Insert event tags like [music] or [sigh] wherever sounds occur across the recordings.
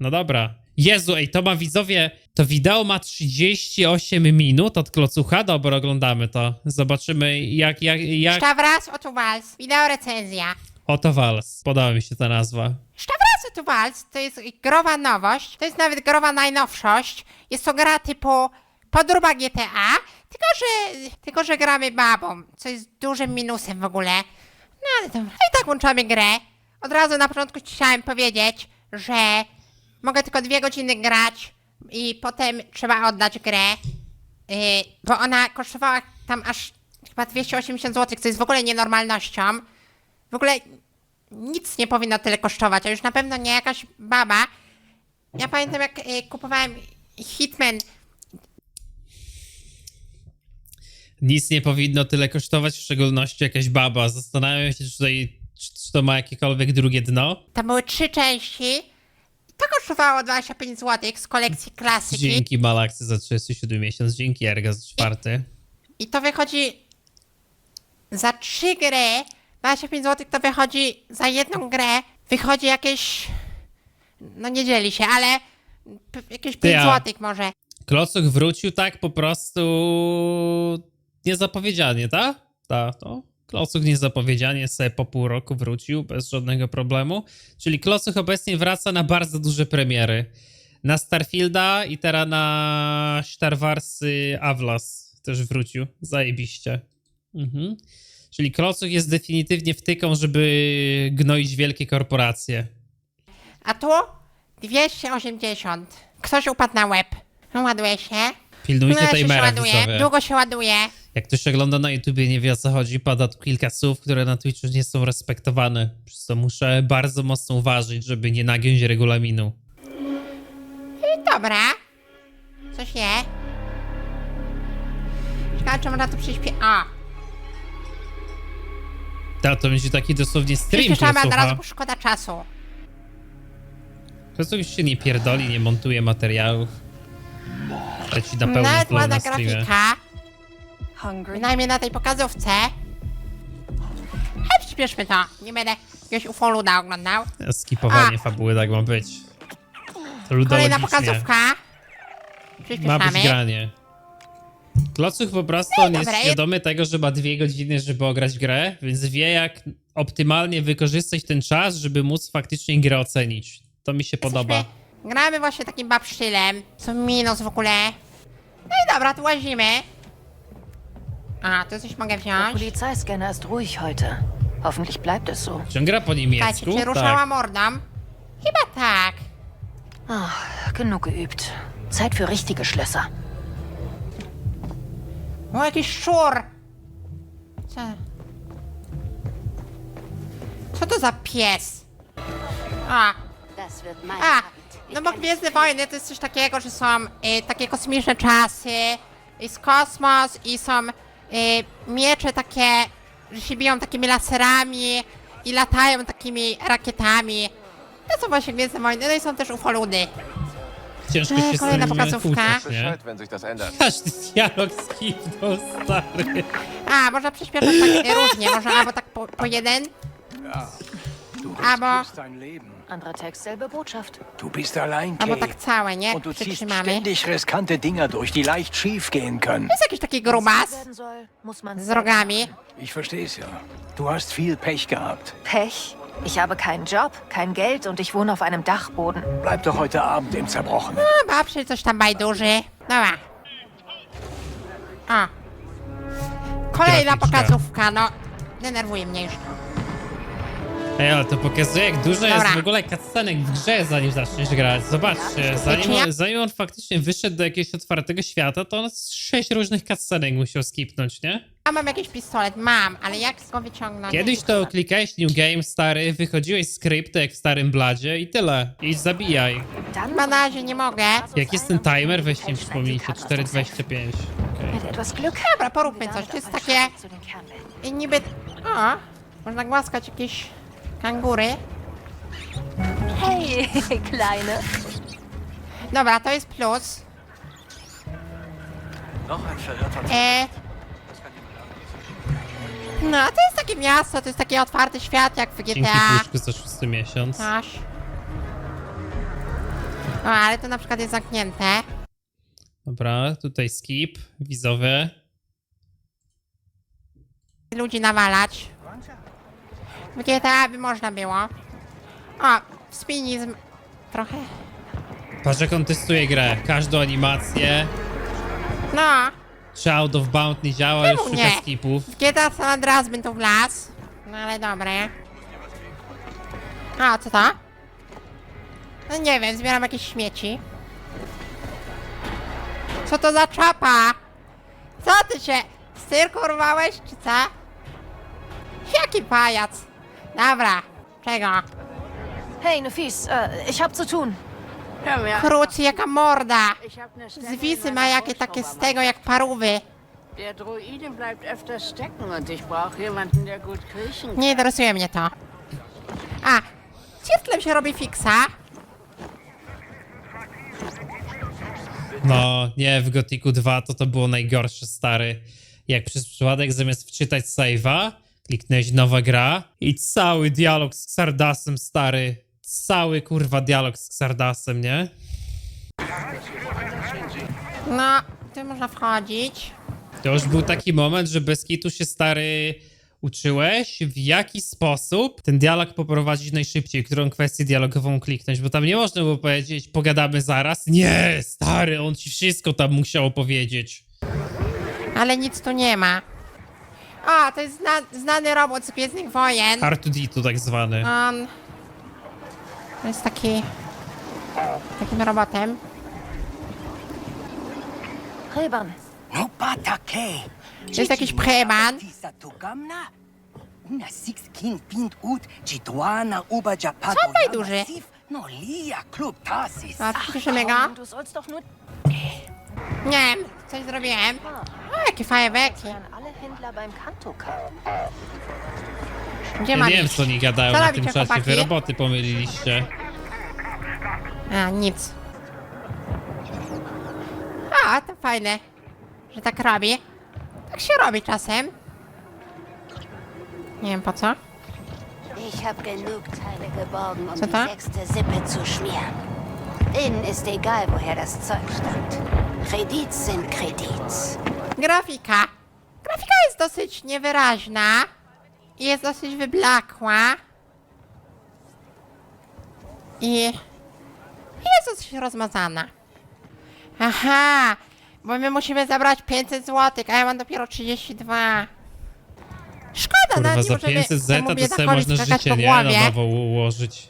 No dobra. Jezu, ej, to ma widzowie. To wideo ma 38 minut od klocucha. Dobra, oglądamy to. Zobaczymy, jak. jak, jak... Sztawras Otuwals, wideo recenzja. Oto Wals. Podoba mi się ta nazwa. Sztawras Otuwals to jest growa nowość, to jest nawet growa najnowszość. Jest to gra typu podróba GTA, tylko że, tylko że gramy babą, co jest dużym minusem w ogóle. No ale dobra. No i tak włączamy grę. Od razu na początku chciałem powiedzieć, że mogę tylko dwie godziny grać i potem trzeba oddać grę. Yy, bo ona kosztowała tam aż chyba 280 zł, co jest w ogóle nienormalnością. W ogóle nic nie powinno tyle kosztować, a już na pewno nie jakaś baba. Ja pamiętam jak y, kupowałem Hitman, Nic nie powinno tyle kosztować, w szczególności jakaś baba. Zastanawiam się, czy, tutaj, czy, czy to ma jakiekolwiek drugie dno. tam były trzy części. To kosztowało 25 zł z kolekcji klasyki. Dzięki Malaksy za 37 miesiąc, dzięki Erga za czwarty. I to wychodzi za trzy gry. 25 zł to wychodzi za jedną grę. Wychodzi jakieś. No nie dzieli się, ale p- jakieś 5 a- zł może. Klocuch wrócił tak po prostu niezapowiedzianie, tak? Tak, to Klocuch niezapowiedzianie sobie po pół roku wrócił bez żadnego problemu. Czyli Klocuch obecnie wraca na bardzo duże premiery. Na Starfielda i teraz na Star Warsy Avlas też wrócił. Zajebiście. Mhm. Czyli Klocuch jest definitywnie wtyką, żeby gnoić wielkie korporacje. A tu 280. Ktoś upadł na łeb. Ładuje się. Pilnujcie No, się ładuje. widzowie. Długo się ładuje. Jak ktoś ogląda na YouTubie nie wie o co chodzi, pada tu kilka słów, które na Twitchu nie są respektowane. Przez co muszę bardzo mocno uważać, żeby nie nagiąć regulaminu. Dobra. Coś je. Ciekawe, czy można to przyśpie... A, Ta, to będzie taki dosłownie stream, przyspieszamy, a na razu, Klocucha. bo szkoda czasu. Klocuch już się nie pierdoli, nie montuje materiałów. Leci na pełnym Nawet ładna na streamie. grafika. Hungry? Bynajmniej na tej pokazówce. Hej, przyspieszmy to. Nie będę jakiegoś ufoluda oglądał. Skipowanie A. fabuły, tak ma być. To Kolejna pokazówka. Ma być Przyspieszamy. granie. Klocuch po prostu No on jest dobra, świadomy tego, że ma dwie godziny, żeby ograć grę, więc wie jak optymalnie wykorzystać ten czas, żeby móc faktycznie grę ocenić. To mi się podoba. Gramy właśnie takim babsztylem. Co minus w ogóle. No i dobra, tu łazimy. A, tu coś mogę Der wziąć. Polizeiscanner ist ruhig heute. Hoffentlich bleibt es so. Czy on gra po Słuchajcie, niemiecku? czy ruszała Tak. mordą? Chyba tak. Ach, genug geübt. Zeit für richtige Schlösser. O, jakiś szczur. Co? Co to za pies? A, Das wird mein a, no bo Gwiezdne Wojny to jest coś takiego, że są y, takie kosmiczne czasy, jest kosmos i są miecze takie, że się biją takimi laserami i latają takimi rakietami. To są właśnie Gwiezdne Wojny, no i są też ufoludy. Ciężko E, się z kolejna tym pokazówka. kłócić, nie? Bescheid, wenn sich das ändert. Każdy dialog skipnął, stary. A, można przyspieszać tak y, [laughs] różnie, można albo tak po, po jeden, dein Leben. Anderer Text, selbe Botschaft. Du bist allein, albo Kay. tak całe, nie? Und du ziehst Przytrzymamy. ständig riskante Dinger durch, die leicht schief gehen können. jest jakiś taki grubas werden soll, muss man z rogami. Ich versteh's ja. Du hast viel Pech gehabt. Pech. Ich habe keinen Job, kein Geld und ich wohne auf einem Dachboden. Bleib doch heute Abend im Zerbrochenen. No, babszy coś tam bajduży. Dobra. A. Kolejna Graficzka. pokazówka, no. Denerwuje mnie już. Ej, ale to pokazuje, jak dużo jest Dobra. w ogóle cutscenek w grze, zanim zaczniesz grać. Zobaczcie, zanim on, zanim on faktycznie wyszedł do jakiegoś otwartego świata, to on z sześć różnych cutscenek musiał skipnąć, nie? A mam jakiś pistolet, mam, ale jak go wyciągnąć? Kiedyś to klikałeś New Game, stary, wychodziłeś z skryptu jak w starym bladzie i tyle. I zabijaj. Na razie nie mogę. Jak jest ten timer, weźcie mi przypomnijcie, 4.25. Okej. Dobra, poróbmy coś. To jest takie i niby... O, można głaskać jakieś kangury. Hey, [laughs] Kleine. Dobra, to jest plus. Noch ein verirrter E... No, to jest takie miasto, to jest taki otwarty świat jak w Dzięki GTA. puszku za szósty miesiąc. Aż. O, ale to na przykład jest zamknięte. Dobra, tutaj skip, wizowy. Ludzi nawalać. W GTA by można było. O, spinizm. Trochę. Patrz jak on testuje grę. Każdą animację. No, out of bound nie działa, już Czemu szuka nie? skipów. w GTA San Andreas bym tu wlazł. No ale dobre. A, co to? No nie wiem, zbieram jakieś śmieci. Co to za czapa? Co ty się z cyrku urwałeś, czy co? Jaki pajac? Dobra, czego? Hey, Nefis, äh, ich hab zu tun. Hör mir. Jaka morda! Ich hab ne Z Stelle in wisy meiner ma jakie takie z tego jak parówy. Der Druide bleibt öfter stecken und ich brauche jemanden, der gut kriechen kann. Nie interesuje mnie to. A, cirklem się robi fiksa. No, nie, w Gothicu 2 to to było najgorsze, stary. Jak przez przypadek zamiast wczytać save'a, kliknąłeś nowa gra i cały dialog z Xardasem, stary. Cały kurwa dialog z Xardasem, nie? No, tu można wchodzić. To już był taki moment, że bez kitu się stary uczyłeś, w jaki sposób ten dialog poprowadzić najszybciej, którą kwestię dialogową kliknąć, bo tam nie można było powiedzieć, pogadamy zaraz. Nie, stary, on ci wszystko tam musiał opowiedzieć. Ale nic tu nie ma. O, to jest zna znany robot z Gwiezdnych Wojen. R2D2 tak zwany. On... jest taki... takim robotem. Reban, Nopatake. To jest jakiś six king pint ut uba. Co on najduży? No lia klub tasis. A, przyspieszymy go. du sollst doch nur... Nie wiem, coś zrobiłem. O, jakie fajerwerki. Gdzie Ja mam nie wiem, iść? co oni gadają Co na robicie, tym czacie. Wy chłopaki? roboty pomyliliście. A, nic. A, to fajne, że tak robi. Tak się robi czasem. Nie wiem po co. Ich habe genug Teile geborgen, um die da? sechste Sippe zu schmieren. Ihnen ist egal, woher das Zeug stammt. Kredits sind Kredits. Grafika. Grafika jest dosyć niewyraźna. I jest dosyć wyblakła. I... jest dosyć rozmazana. Aha, bo my musimy zabrać 500 zł, a ja mam dopiero 32. Szkoda, Kurwa, nawet nie za możemy 500 zeta to sobie biedakowi można skakać życie, po nie? Na głowie. nowo ułożyć.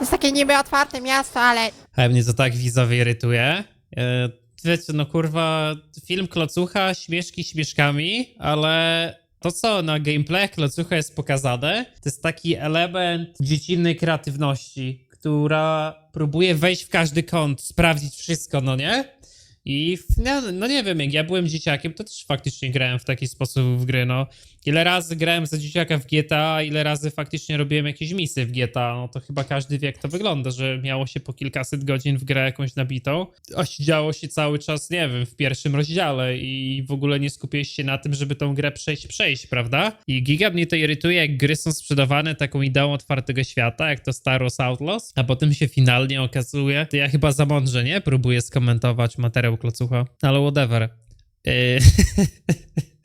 Jest takie niby otwarte miasto, ale Ale mnie to tak wizowie irytuje. E, wiecie, no kurwa, film klocucha, śmieszki śmieszkami, ale to, co na gameplayach klocucha jest pokazane, to jest taki element dziecinnej kreatywności, która próbuje wejść w każdy kąt, sprawdzić wszystko, no nie? I w, no, no nie wiem, jak ja byłem dzieciakiem, to też faktycznie grałem w taki sposób w gry, no. Ile razy grałem za dzieciaka w GTA, ile razy faktycznie robiłem jakieś misje w GTA, no to chyba każdy wie, jak to wygląda, że miało się po kilkaset godzin w grę jakąś nabitą, a działo się cały czas, nie wiem, w pierwszym rozdziale i w ogóle nie skupiłeś się na tym, żeby tą grę przejść, przejść, prawda? I giga mnie to irytuje, jak gry są sprzedawane taką ideą otwartego świata, jak to Star Wars Outlaws, a potem się finalnie okazuje, to ja chyba za mądrze, nie? Próbuję skomentować materiał klocucha, ale whatever. Yy... [laughs]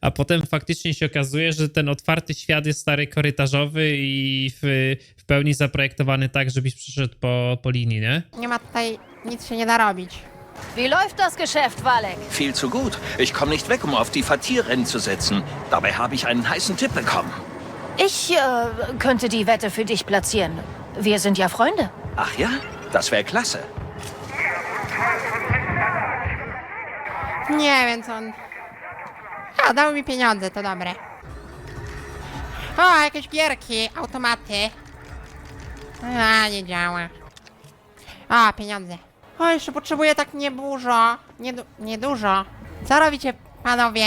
A potem faktycznie się okazuje, że ten otwarty świat jest stary korytarzowy i w, w pełni zaprojektowany tak, żebyś przyszedł po, po linii, nie? nie ma tutaj nic się nie da robić. Wie läuft das Geschäft, Walek? Viel zu gut. Ich komme nicht weg, um auf die Fatirrennen zu setzen. Dabei habe ich einen heißen Tipp bekommen. Ich äh, könnte die Wette für dich platzieren. Wir sind ja Freunde. Ach ja? Das wäre klasse. Nie wiem co on... A, dał mi pieniądze, to dobre. O, jakieś gierki, automaty. A, nie działa. O, pieniądze. O, jeszcze potrzebuję tak nie dużo. Nie, du nie dużo. Co robicie, panowie?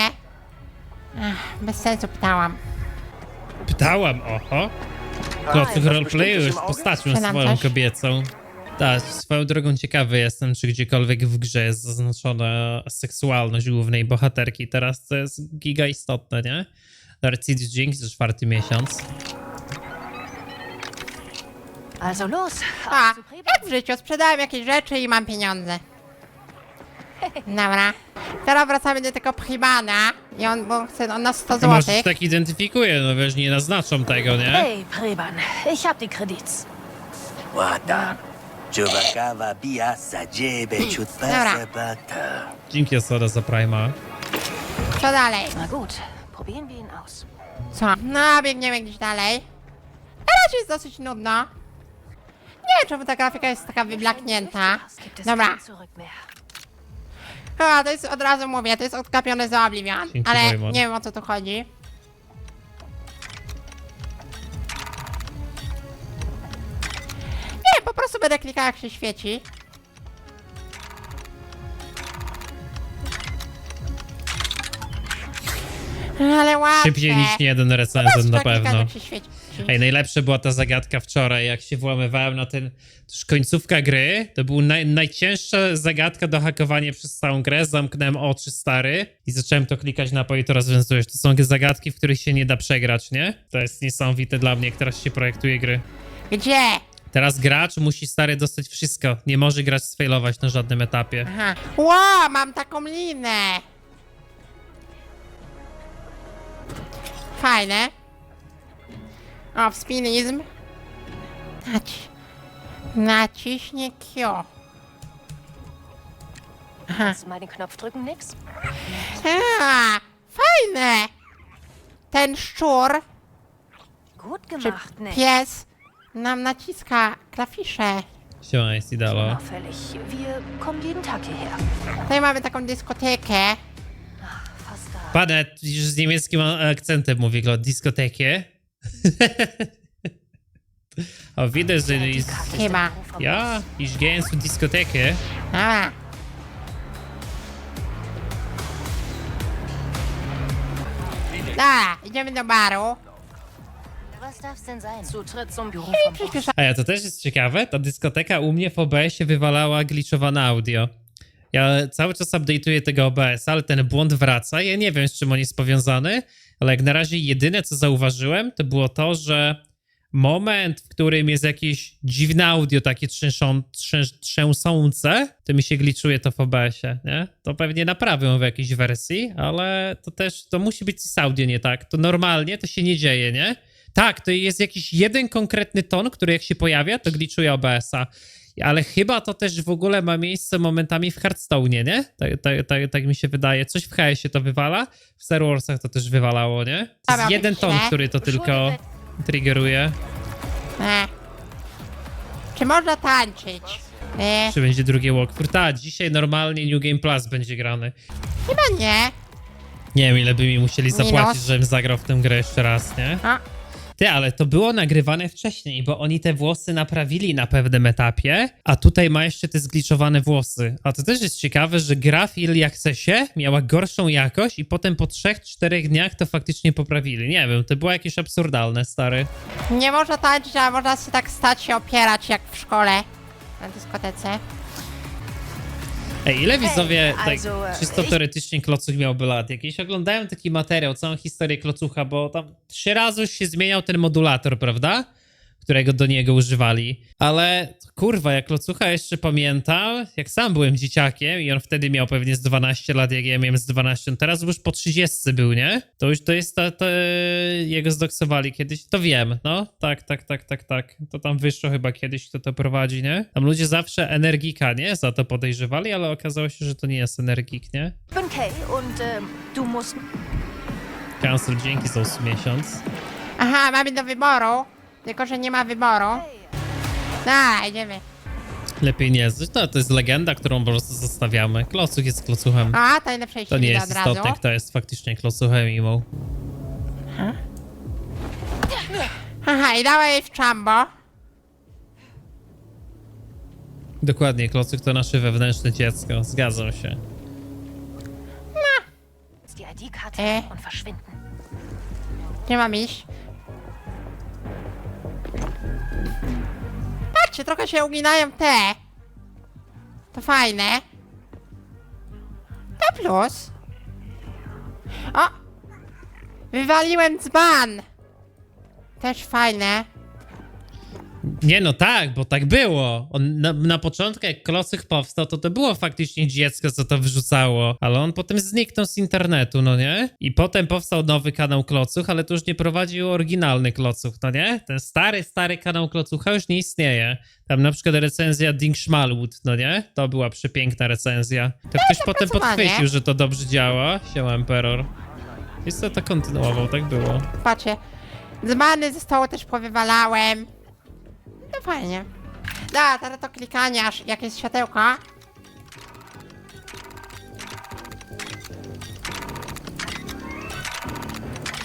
Ech, bez sensu pytałam. Pytałam, oho. Klocuch roleplayu już postacią Sprzedam swoją coś. kobiecą. Tak, swoją drogą ciekawy jestem, czy gdziekolwiek w grze jest zaznaczona seksualność głównej bohaterki. Teraz to jest giga istotne, nie? Narcidus, dzięki za czwarty miesiąc. Also los. A, jak w życiu, sprzedałem jakieś rzeczy i mam pieniądze. Dobra. Teraz wracamy do tego Pribana i on bo chce od nas 100 A może się złotych. tak identyfikuje, no wiesz, nie naznaczą tego, nie? Hey, Preban, ich hab die Kredits. Chubakawa bia sajebe chutpasa bata. Dzięki Osoda za Prima. Co dalej? Na gut, probieren wir ihn aus. Co? No, biegniemy gdzieś dalej. Teraz jest dosyć nudno. Nie wiem, czemu ta grafika jest taka wyblaknięta. Es gibt es Dobra. kein Zurück mehr. A, to jest od razu mówię, to jest odkapione za Oblivion. Dzięki, Ale nie wiem o co tu chodzi. Po prostu będę klikał jak się świeci. Ale łatwe. Szybciej niż nie jeden recenzent na pewno. jak się świeci. Ej, najlepsza była ta zagadka wczoraj, jak się włamywałem na ten... To już końcówka gry, to była naj, najcięższa zagadka do hakowania przez całą grę. Zamknąłem oczy, stary, i zacząłem to klikać na i to rozwiązujesz. To są zagadki, w których się nie da przegrać, nie? To jest niesamowite dla mnie, jak teraz się projektuje gry. Gdzie? Teraz gracz musi, stary, dostać wszystko. Nie może grać sfailować na żadnym etapie. Aha. Ło, mam taką linę. Fajne. O, wspinizm. Naci naciśnie. Kannst du mal den Knopf drücken, nix? A, fajne. Ten szczur, Gut gemacht, nix. pies nam naciska klawisze. Siema, jest idolo. Auffällig. Wir kommen jeden Tag hierher. Tutaj mamy taką dyskotekę. Fast da. Już z niemieckim akcentem mówi go, dyskotekie. [laughs] o, widzę, że jest... Chyba. am Ja, ich gehe zur Diskotheke. Dobra. Dobra, idziemy do baru. Was darf's denn sein? Zutritt zum Büro vom Boss. A ja, to też jest ciekawe, ta dyskoteka u mnie w OBS-ie wywalała glitchowane audio. Ja cały czas update'uję tego OBS, ale ten błąd wraca. Ja nie wiem, z czym on jest powiązany, ale jak na razie jedyne, co zauważyłem, to było to, że moment, w którym jest jakieś dziwne audio, takie trzęsą, trzę, trzęsące, to mi się glitchuje to w OBS-ie, nie? To pewnie naprawią w jakiejś wersji, ale to też, to musi być z audio nie tak. To normalnie to się nie dzieje, nie? Tak, to jest jakiś jeden konkretny ton, który jak się pojawia, to glitchuje OBS-a. Ale chyba to też w ogóle ma miejsce momentami w Hearthstone, nie? Tak, tak, tak, tak mi się wydaje. Coś w HS-ie to wywala, w Star Warsach to też wywalało, nie? To jest jeden ton, który to tylko triggeruje. E. Czy można tańczyć? E, Czy będzie drugi walkthrough? Tak, dzisiaj normalnie New Game Plus będzie grany. chyba nie. Nie wiem, ile by mi musieli Minus. zapłacić, żebym zagrał w tę grę jeszcze raz, nie? A, Ty, ale to było nagrywane wcześniej, bo oni te włosy naprawili na pewnym etapie, a tutaj ma jeszcze te zgliczowane włosy. A to też jest ciekawe, że gra w Early Accessie miała gorszą jakość i potem po 3-4 dniach to faktycznie poprawili. Nie wiem, to było jakieś absurdalne, stary. nie można tańczyć, ale można się tak stać się opierać jak w szkole. Na dyskotece. Ej, ile widzowie, tak czysto teoretycznie Klocuch miałby lat? Jakieś oglądałem taki materiał, całą historię Klocucha, bo tam trzy razy już się zmieniał ten modulator, prawda? Którego do niego używali. Ale kurwa, jak Klocucha jeszcze pamiętam, jak sam byłem dzieciakiem i on wtedy miał pewnie z 12 lat, jak ja miałem z 12, on teraz już po 30 był, nie? To już to jest to, to jego zdoksowali kiedyś, to wiem, no. Tak, tak, tak, tak, tak. To tam wyszło chyba kiedyś, kto to prowadzi, nie? Tam ludzie zawsze energika, nie? Za to podejrzewali, ale okazało się, że to nie jest energik, nie? Und ähm, du musst. Cancel, dzięki za 8 miesiąc. Aha, mamy do wyboru. Tylko, że nie ma wyboru. Dobra, idziemy. Lepiej nie jest. No, to jest legenda, którą po prostu zostawiamy. Klocuch jest klocuchem. A, tajne przejście To nie jest od razu. istotne, kto jest faktycznie klocuchem imo. Aha, i dała jej w czambo. Dokładnie, klocuch to nasze wewnętrzne dziecko. Zgadzam się. die ID-Karte Äh. und verschwinden. Gdzie mam iść? Patrzcie, trochę się uginają te. To fajne. To plus. O! Wywaliłem dzban! Też fajne. Nie no tak, bo tak było. On na, na początku jak Klocuch powstał, to to było faktycznie dziecko, co to wyrzucało. Ale on potem zniknął z internetu, no nie? I potem powstał nowy kanał Klocuch, ale to już nie prowadził oryginalny Klocuch, no nie? Ten stary, stary kanał Klocucha już nie istnieje. Tam na przykład recenzja Ding Schmalwood, no nie? To była przepiękna recenzja. To ktoś potem zapracowanie. podchwycił, że to dobrze działa. Siema Emperor. Jest to to kontynuował, tak było. Patrzcie. Dzbany ze stołu też powywalałem. No fajnie. Da, teraz to klikanie aż jak jest światełko.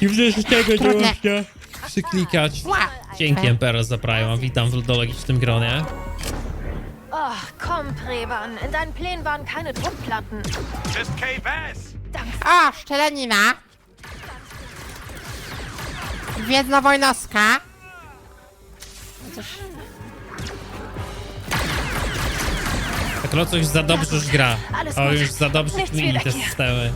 I wreszcie tego Trudne. można przyklikać. Ła! Dzięki Emperor za Prime. Witam w ludologicznym gronie. Ach, komm, Preban. In deinen Plänen waren keine Druckplatten. O, szczelenina. Gwiezdnowojnowska. Cóż, Tak Klocuch już za dobrze już gra. Ale O, już za dobrze kmini te systemy.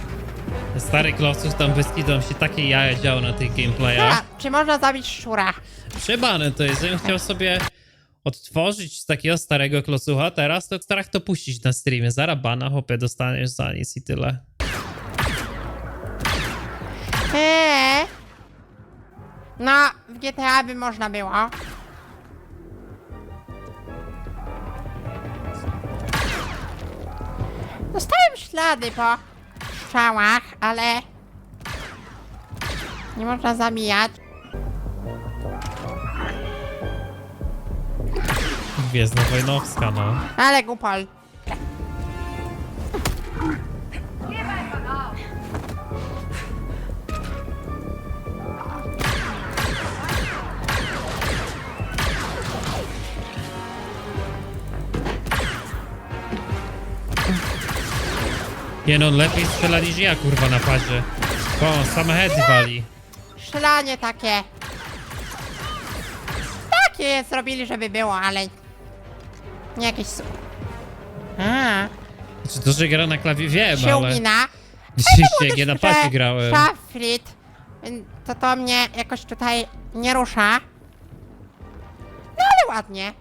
Ten Stary Klocuch tam tam się takie jaja działo na tych gameplayach. czy można zabić szczura? Przebane to jest, ja bym chciał sobie odtworzyć takiego starego klocucha, teraz to starach to puścić na streamie. Zarabana, hopie, dostaniesz za nic i tyle. Eee. No, w GTA by można było. Ślady po strzałach, ale nie można zabijać. Gwiezdna Wojnowska, no. Ale gupol. Nie no, lepiej strzela niż ja, kurwa, na padzie. O, same heady wali. Strzelanie takie. Takie zrobili, żeby było, ale nie jakieś... su- A, Czy to, że gra na klawie wiem, się ale... [laughs] Dzisiaj jak ja na padzie grałem. Szafrit, to to mnie jakoś tutaj nie rusza. No ale ładnie.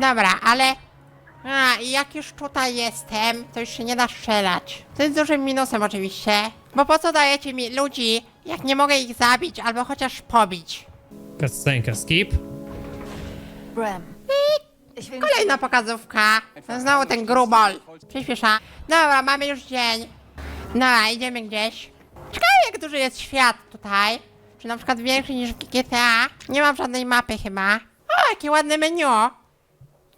Dobra, ale... A, i jak już tutaj jestem, to już się nie da strzelać. To jest dużym minusem oczywiście. Bo po co dajecie mi ludzi, jak nie mogę ich zabić albo chociaż pobić? Cutscenka, skip. Bram. Kolejna pokazówka. Znowu ten grubol. Przyspiesza. Dobra, mamy już dzień. Dobra, idziemy gdzieś. Ciekawe jak duży jest świat tutaj. Czy na przykład większy niż w GTA. Nie mam żadnej mapy chyba. O, jakie ładne menu.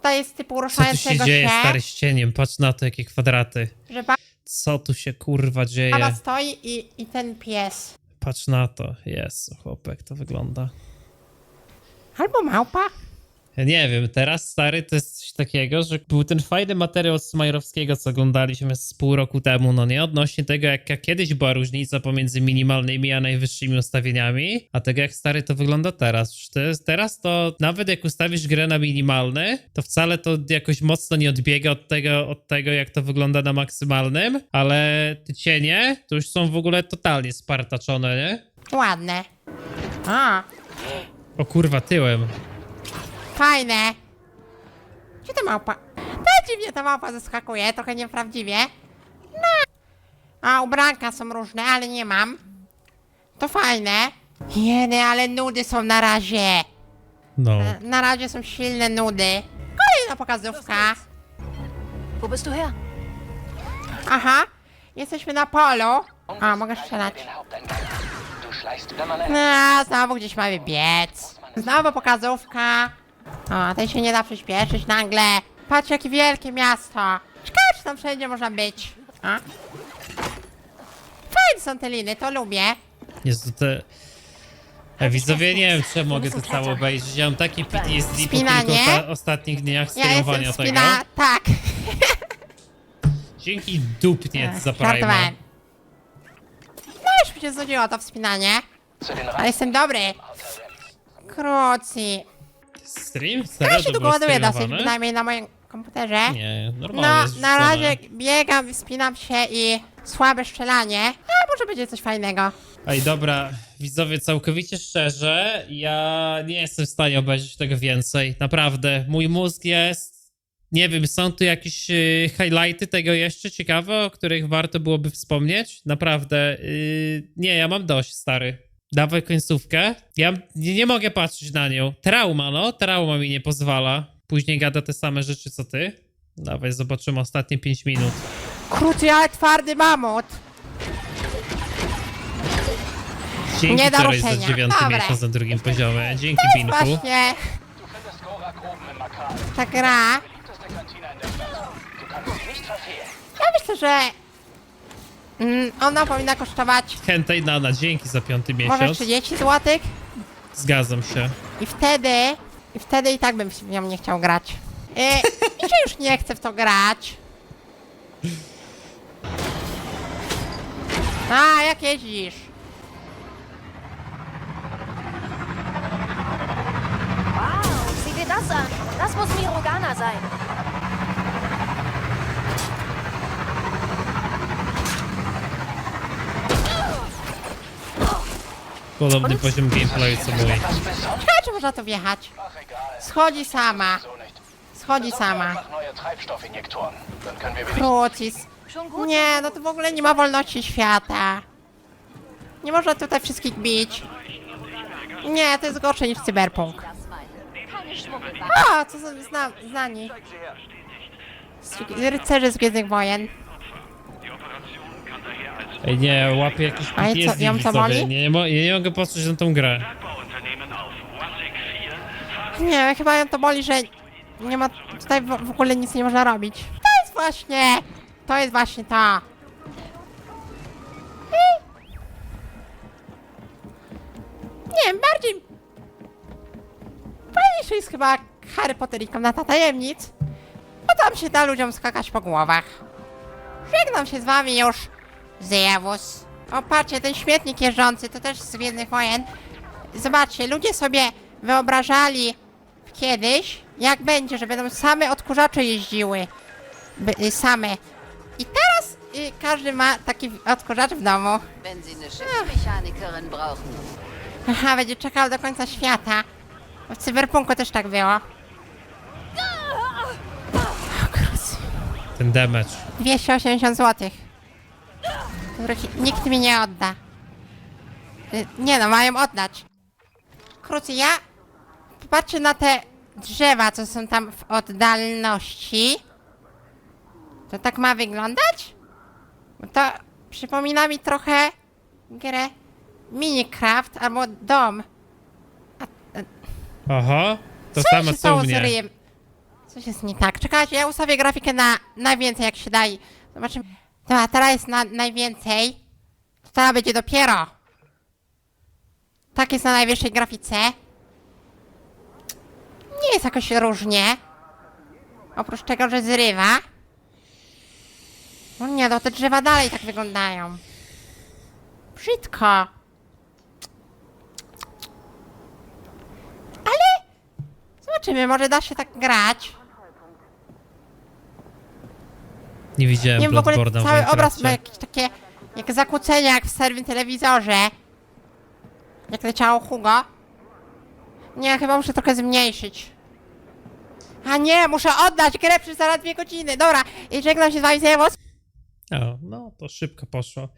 Tutaj jest typu Co tu się ruszającego dzieje, się. stary z cieniem? Patrz na to, jakie kwadraty. Że ba- Co tu się kurwa dzieje? baba stoi i, i ten pies. Patrz na to. Jezu, chłopek, to wygląda. Albo małpa. Ja nie wiem, teraz stary to jest coś takiego, że był ten fajny materiał od Smajrowskiego, co oglądaliśmy z pół roku temu, no nie? Odnośnie tego, jaka kiedyś była różnica pomiędzy minimalnymi a najwyższymi ustawieniami, a tego jak stary to wygląda teraz. To jest, teraz to nawet jak ustawisz grę na minimalny, to wcale to jakoś mocno nie odbiega od tego, od tego jak to wygląda na maksymalnym, ale te cienie to już są w ogóle totalnie spartaczone, nie? Ładne. A, O kurwa, tyłem. Fajne. Gdzie ta małpa? To dziwnie ta małpa zaskakuje, trochę nieprawdziwie. No. A, ubranka są różne, ale nie mam. To fajne. Jedy, ale nudy są na razie. No. E, Na razie są silne nudy. Kolejna pokazówka. Wo bist du her? Aha, jesteśmy na polu. A, mogę strzelać. No, znowu gdzieś mamy biec. Znowu pokazówka. O, tej się nie da przyspieszyć nagle. Patrz, jakie wielkie miasto. Ciekawe, czy tam wszędzie można być. A? Fajne są te liny, to lubię. Jezu, te... Ja widzowie, nie wiem, czy ja mogę to całe obejrzeć. Ja mam taki PTSD po Spinanie? kilku osta- ostatnich dniach Ja streamowania jestem tego. spina... Tak. Dzięki dupniec za Prima. Żartowałem. No już mi się znudziło to wspinanie. Ale jestem dobry. Krucji. Stream? Serio Ja się to tu było ładuje dosyć, streamowane? przynajmniej na moim komputerze. Nie, normalnie No, jest na wrzucone. razie biegam, wspinam się i słabe strzelanie, a może będzie coś fajnego. Ej, dobra, widzowie, całkowicie szczerze, ja nie jestem w stanie obejrzeć tego więcej. Naprawdę, mój mózg jest. Nie wiem, są tu jakieś y, highlighty tego jeszcze ciekawe, o których warto byłoby wspomnieć? Naprawdę, y, nie, ja mam dość, stary. Dawaj końcówkę. Ja nie, nie mogę patrzeć na nią. Trauma, no, trauma mi nie pozwala. Później gada te same rzeczy co ty. Dawaj, zobaczymy ostatnie 5 minut. Krucy, ale twardy mamut. Dzięki Nie za ruszenia. dziewiąty Dobra. miesiąc na drugim poziomie. Dzięki, Binku. Właśnie. Ta gra. Ja myślę, że mm, ona powinna kosztować Hentai Nana, dzięki za piąty może miesiąc. 30 zł Zgadzam się. i wtedy, i wtedy i tak bym w nią nie chciał grać. E, [laughs] I że już nie chcę w to grać. A, jak jeździsz? Wow, sieh dir das an. Das muss Mirogana sein. Podobny poziom gameplayu co mój. Czy można to wjechać. Schodzi sama. Schodzi sama. Krucis. Nie, no to w ogóle nie ma wolności świata. Nie można tutaj wszystkich bić. Nie, to jest gorsze niż cyberpunk. O, co za zna, znani. Z- Rycerze z Gwiezdnych Wojen. Ej, nie, łapię jakiś A i co, PTSD ją boli? Nie, nie, mo- nie mogę patrzeć na tą grę. Nie, chyba ją to boli, że nie ma tutaj w, w ogóle nic nie można robić. To jest właśnie, to jest właśnie to. Nie wiem, bardziej... Fajniejszy jest chyba Harry Potter i Komnata Tajemnic, bo tam się da ludziom skakać po głowach. Żegnam się z wami już, Zjewus. O, patrzcie, ten śmietnik jeżdżący, to też z Gwiezdnych Wojen. Zobaczcie, ludzie sobie wyobrażali kiedyś, jak będzie, że będą same odkurzacze jeździły. By, y, same. I teraz y, każdy ma taki odkurzacz w domu. Aha, będzie czekał do końca świata. W cyberpunku też tak było. Ten damage. 280 zł. Których nikt mi nie odda. Y, Nie no, mają oddać. Krócy, ja patrzę na te drzewa, co są tam w oddalności. To tak ma wyglądać? Bo to przypomina mi trochę grę Minecraft albo dom. Oho, to Co samo co u mnie. ryjem? Coś jest nie tak. Czekajcie, ja ustawię grafikę na najwięcej jak się da i zobaczymy. Dobra, teraz jest na najwięcej. To teraz będzie dopiero. Tak jest na najwyższej grafice. Nie jest jakoś różnie. Oprócz tego, że zrywa. No nie, no te drzewa dalej tak wyglądają. Brzydko. Ale zobaczymy, może da się tak grać. Nie widziałem Nie wiem, w ogóle Bloodborne'a w cały obraz ma Minecrafcie. jakieś takie jak zakłócenia, jak w starym telewizorze. Jak leciało Hugo. Nie, chyba muszę trochę zmniejszyć. A nie, muszę oddać grę przez zaraz dwie godziny. Dobra, i żegnam się z wami, Zewos. O, no to szybko poszło.